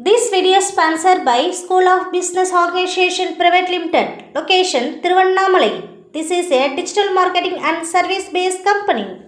This video is sponsored by School of Business Organization Private Limited. Location Tiruvannamalai. This is a digital marketing and service based company.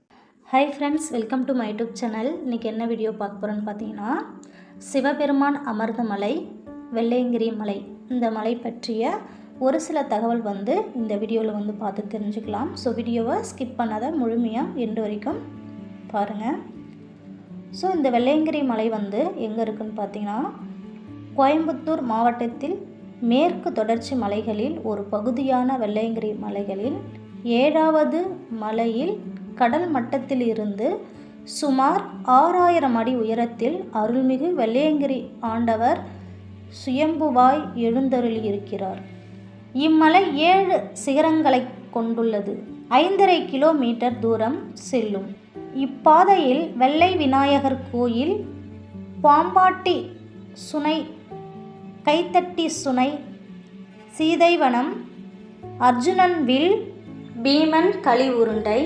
Hi friends welcome to my YouTube channel இன்றைக்கி என்ன video பார்க்க போகிறோன்னு பார்த்தீங்கன்னா சிவபெருமான் அமர்ந்த மலை வெள்ளையங்கிரி மலை. இந்த மலை பற்றிய ஒரு சில தகவல் வந்து இந்த வீடியோவில் வந்து பார்த்து தெரிஞ்சுக்கலாம். ஸோ வீடியோவை ஸ்கிப் பண்ணாத முழுமையாக எண்டு வரைக்கும் பாருங்கள் ஸோ இந்த வெள்ளையங்கிரி மலை வந்து எங்கே இருக்குதுன்னு பார்த்தீங்கன்னா கோயம்புத்தூர் மாவட்டத்தில் மேற்கு தொடர்ச்சி மலைகளில் ஒரு பகுதியான வெள்ளையங்கிரி மலைகளில் ஏழாவது மலையில் கடல் மட்டத்தில் இருந்து சுமார் ஆறாயிரம் அடி உயரத்தில் அருள்மிகு வெள்ளையங்கிரி ஆண்டவர் சுயம்புவாய் எழுந்தருளியிருக்கிறார். இம்மலை ஏழு சிகரங்களை கொண்டுள்ளது. ஐந்தரை கிலோமீட்டர் தூரம் செல்லும். இப்பாதையில் வெள்ளை விநாயகர் கோயில் பாம்பாட்டி சுனை கைத்தட்டி சுனை சீதைவனம் அர்ஜுனன் வில் பீமன் களி உருண்டை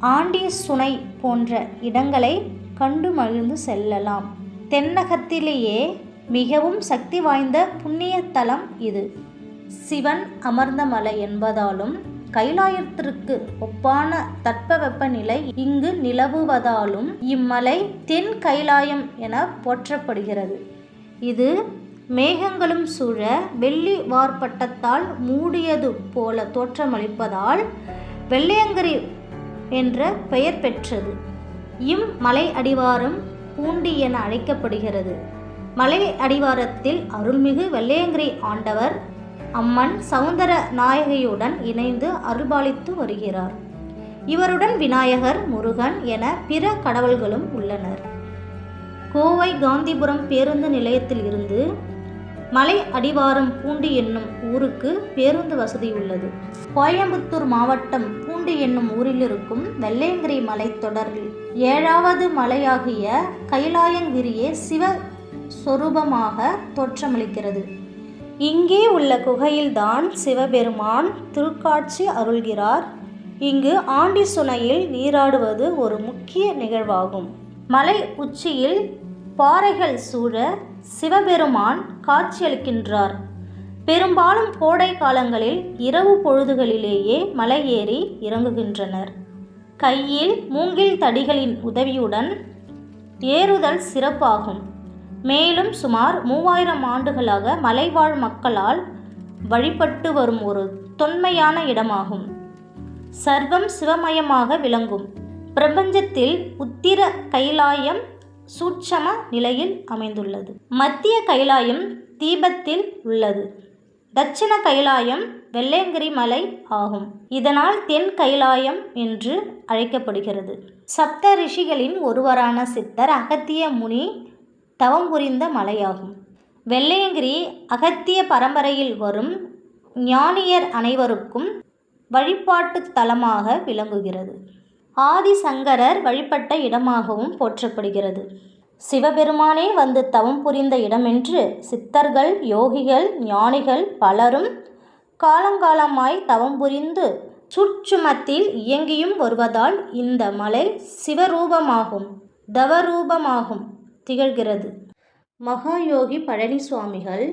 ஆண்டி சுனை போன்ற இடங்களை கண்டு மகிழ்ந்து செல்லலாம். தென்னகத்திலேயே மிகவும் சக்தி வாய்ந்த புண்ணிய தலம் இது. சிவன் அமர்ந்த மலை என்பதாலும் கைலாயத்திற்கு ஒப்பான தட்பவெப்பநிலை இங்கு நிலவுவதாலும் இம்மலை தென் கைலாயம் என போற்றப்படுகிறது. இது மேகங்களும் சூழ வெள்ளி வார்ப்பட்டத்தால் மூடியது போல தோற்றமளிப்பதால் வெள்ளையங்கிரி என்ற பெயர் பெற்றது. இம் மலை அடிவாரம் பூண்டி என அழைக்கப்படுகிறது. மலை அடிவாரத்தில் அருள்மிகு வெள்ளையங்கிரி ஆண்டவர் அம்மன் சவுந்தர நாயகியுடன் இணைந்து அருள்பாலித்து வருகிறார். இவருடன் விநாயகர் முருகன் என பிற கடவுள்களும் உள்ளனர். கோவை காந்திபுரம் பேருந்து நிலையத்தில் இருந்து மலை அடிவாரம் பூண்டி என்னும் ஊருக்கு பேருந்து வசதி உள்ளது. கோயம்புத்தூர் மாவட்டம் பூண்டி என்னும் ஊரில் இருக்கும் வெள்ளையங்கிரி மலைத்தொடரில் ஏழாவது மலையாகிய கைலாயங்கிரியே சிவ சொரூபமாக தோற்றமளிக்கிறது. இங்கே உள்ள குகையில்தான் சிவபெருமான் திருக்காட்சி அருள்கிறார். இங்கு ஆண்டி சுனையில் நீராடுவது ஒரு முக்கிய நிகழ்வாகும். மலை உச்சியில் பாறைகள் சூழ சிவபெருமான் காட்சியளிக்கின்றார். பெரும்பாலும் கோடை காலங்களில் இரவு பொழுதுகளிலேயே மலை ஏறி இறங்குகின்றனர். கையில் மூங்கில் தடிகளின் உதவியுடன் ஏறுதல் சிறப்பாகும். மேலும் சுமார் மூவாயிரம் ஆண்டுகளாக மலைவாழ் மக்களால் வழிபட்டு வரும் ஒரு தொன்மையான இடமாகும். சர்வம் சிவமயமாக விளங்கும். பிரபஞ்சத்தில் உத்திர கைலாயம் சூட்சம நிலையில் அமைந்துள்ளது. மத்திய கைலாயம் தீபத்தில் உள்ளது. தட்சிண கைலாயம் வெள்ளையங்கிரி மலை ஆகும். இதனால் தென் கைலாயம் என்று அழைக்கப்படுகிறது. சப்த ரிஷிகளின் ஒருவரான சித்தர் அகத்திய முனி தவம் புரிந்த மலையாகும். வெள்ளையங்கிரி அகத்திய பரம்பரையில் வரும் ஞானியர் அனைவருக்கும் வழிபாட்டு தலமாக விளங்குகிறது. ஆதிசங்கரர் வழிபட்ட இடமாகவும் போற்றப்படுகிறது. சிவபெருமானே வந்து தவம் புரிந்த இடமென்று சித்தர்கள் யோகிகள் ஞானிகள் பலரும் காலங்காலமாய் தவம் புரிந்து சுற்றுமத்தில் இயங்கியும் வருவதால் இந்த மலை சிவரூபமாகும் தவரூபமாகும் திகழ்கிறது. மகாயோகி பழனி சுவாமிகள்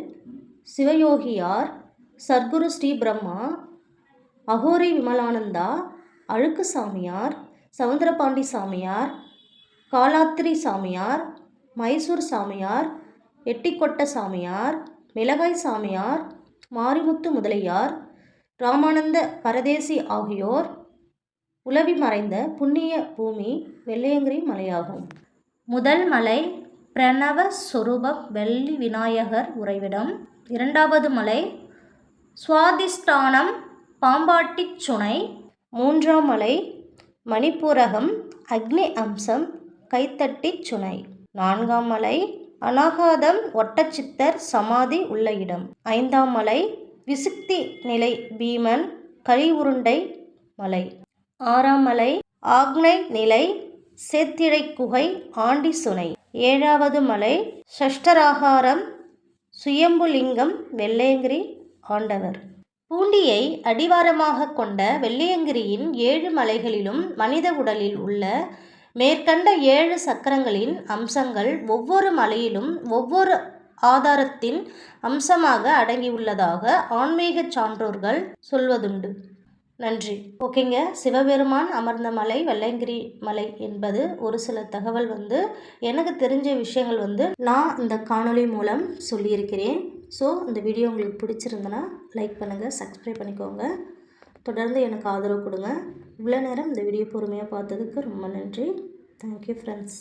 சிவயோகியார் சர்க்குரு ஸ்ரீ பிரம்மா அகோரி விமலானந்தா அழுக்கு சாமியார் சவுந்தரபாண்டி சாமியார் காலாத்திரி சாமியார் மைசூர் சாமியார் எட்டிக்கொட்ட சாமியார் மிளகாய் சாமியார் மாரிமுத்து முதலியார் ராமானந்த பரதேசி ஆகியோர் உலவி மறைந்த புண்ணிய பூமி வெள்ளையங்கிரி மலையாகும். முதல் மலை பிரணவ சொரூபம் வெள்ளி விநாயகர் உறைவிடம். இரண்டாவது மலை சுவாதிஷ்டானம் பாம்பாட்டிச் சுனை. மூன்றாம் மலை மணிப்பூரகம் அக்னி அம்சம் கைத்தட்டிச் சுனை. நான்காம் மலை அனாகாதம் ஒட்டச்சித்தர் சமாதி உள்ள இடம். ஐந்தாம் மலை விசுக்தி நிலை பீமன் கலிவுருண்டை மலை. ஆறாம் மலை ஆக்னை நிலை சேத்திழை குகை ஆண்டி சுனை. ஏழாவது மலை ஷஷ்டராகாரம் சுயம்புலிங்கம் வெள்ளையங்கிரி ஆண்டவர். பூண்டியை அடிவாரமாக கொண்ட வெள்ளையங்கிரியின் ஏழு மலைகளிலும் மனித உடலில் உள்ள மேற்கண்ட ஏழு சக்கரங்களின் அம்சங்கள் ஒவ்வொரு மலையிலும் ஒவ்வொரு ஆதாரத்தின் அம்சமாக அடங்கியுள்ளதாக ஆன்மீக சான்றோர்கள் சொல்வதுண்டு. நன்றி. ஓகேங்க. சிவபெருமான் அமர்ந்த மலை வெள்ளையங்கிரி மலை என்பது ஒரு சில தகவல் வந்து எனக்கு தெரிஞ்ச விஷயங்கள் வந்து நான் இந்த காணொளி மூலம் சொல்லியிருக்கிறேன். ஸோ இந்த வீடியோ உங்களுக்கு பிடிச்சிருந்தனா லைக் பண்ணுங்கள் சப்ஸ்கிரைப் பண்ணிக்கோங்க. தொடர்ந்து எனக்கு ஆதரவு கொடுங்க. இவ்வளோ நேரம் இந்த வீடியோ பொறுமையாக பார்த்ததுக்கு ரொம்ப நன்றி. Thank you friends